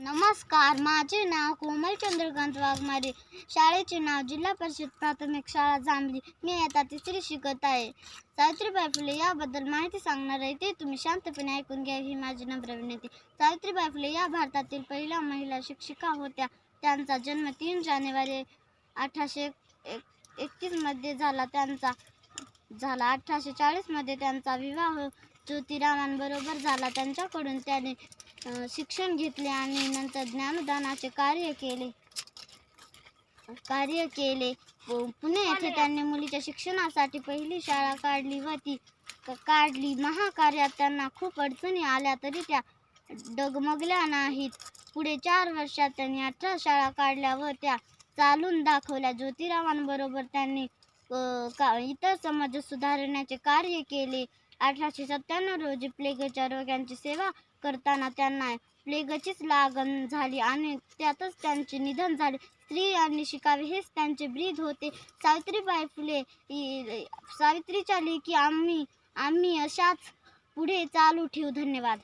नमस्कार माझे नाव कोमल चंद्रकांत वाघमारे. शाळेचे नाव जिल्हा परिषद प्राथमिक शाळा जांभली. मी आता तिसरी शिकत आहे. सावित्रीबाई फुले याबद्दल माहिती सांगणार आहे ते तुम्ही शांतपणे ऐकून घ्या ही माझी नम्र विनंती. सावित्रीबाई फुले या भारतातील पहिल्या महिला शिक्षिका होत्या. त्यांचा जन्म तीन जानेवारी अठराशे एक एकतीसमध्ये झाला. त्यांचा झाला. अठराशे चाळीसमध्ये त्यांचा विवाह ज्योतिरावांबरोबर झाला. त्यांच्याकडून त्याने शिक्षण घेतले आणि नंतर ज्ञानदानाचे कार्य केले. कार्य केले. पुणे येथे त्यांनी मुलीच्या शिक्षणासाठी पहिली शाळा काढली व ती काढली. महाकार्यात त्यांना खूप अडचणी आल्या तरी त्या डगमगल्या नाहीत. पुढे चार वर्षात त्यांनी अठरा शाळा काढल्या व त्या चालून दाखवल्या. ज्योतिरावांबरोबर त्यांनी का इतर समाज सुधारण्याचे कार्य केले. अठराशे सत्त्याण्णव रोजी प्लेगच्या रोग्यांची सेवा करताना त्यांना प्लेगचीच लागण झाली आणि त्यातच त्यांचे निधन झाले. स्त्रियांनी शिकावे हेच त्यांचे ब्रीद होते. सावित्रीबाई फुले सावित्रीच्या लेखी आम्ही आम्ही अशाच पुढे चालू ठेवू. धन्यवाद.